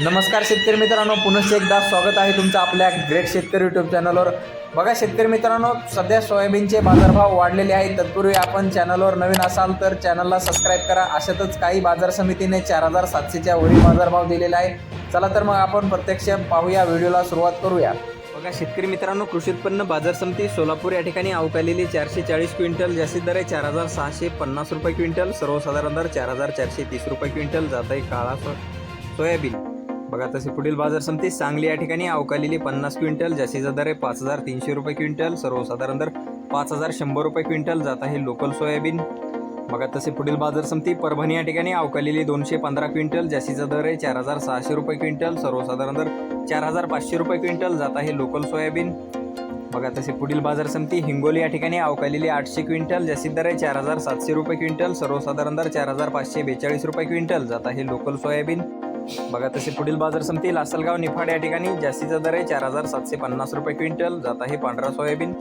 नमस्कार शेतकरी मित्रांनो पुनश्च एकदा स्वागत आहे तुमचं आपल्या ग्रेट शेतकरी यूट्यूब चॅनलवर बघा शेतकरी मित्रांनो सध्या सोयाबीनचे बाजारभाव वाढलेले आहेत. तत्पूर्वी आपण चॅनलवर नवीन असाल तर चॅनलला सबस्क्राईब करा. अशातच काही बाजार समितीने चार हजार सातशेच्या वरील बाजारभाव दिलेला आहे. चला तर मग आपण प्रत्यक्ष पाहूया व्हिडिओला सुरुवात करूया. बघा शेतकरी मित्रांनो कृषी उत्पन्न बाजार समिती सोलापूर या ठिकाणी अवकालेली चारशे चाळीस क्विंटल जास्तीत दर आहे चार हजार सहाशे पन्नास रुपये क्विंटल सर्वसाधारण दर चार हजार चारशे तीस रुपये क्विंटल जात आहे काळा सो सोयाबीन. बघा तसे पुढील बाजार समिती सांगली या ठिकाणी अवकालेली पन्नास क्विंटल जास्तीचा दर आहे पाच हजार तीनशे रुपये क्विंटल सर्वसाधारण दर पाच हजार शंभर रुपये क्विंटल जात आहे लोकल सोयाबीन. बघा तसे पुढील बाजार समिती परभणी या ठिकाणी अवकालेली दोनशे पंधरा क्विंटल जास्तीचा दर आहे चार हजार सहाशे रुपये क्विंटल सर्वसाधारण दर चार हजार पाचशे रुपये क्विंटल जात आहे लोकल सोयाबीन. बघा तसे पुढील बाजार समिती हिंगोली या ठिकाणी अवकालेली आठशे क्विंटल जास्तीत दर आहे चार हजार सातशे रुपये क्विंटल सर्वसाधारण दर चार हजार पाचशे बेचाळीस रुपये क्विंटल जात आहे लोकल सोयाबीन. बघा तसे पुढील बाजार समिती लासलगाव निफाड या ठिकाणी जास्तीचा दर आहे चार हजार सातशे पन्नास रुपये क्विंटल. जात आहे पांढरा सोयाबीन.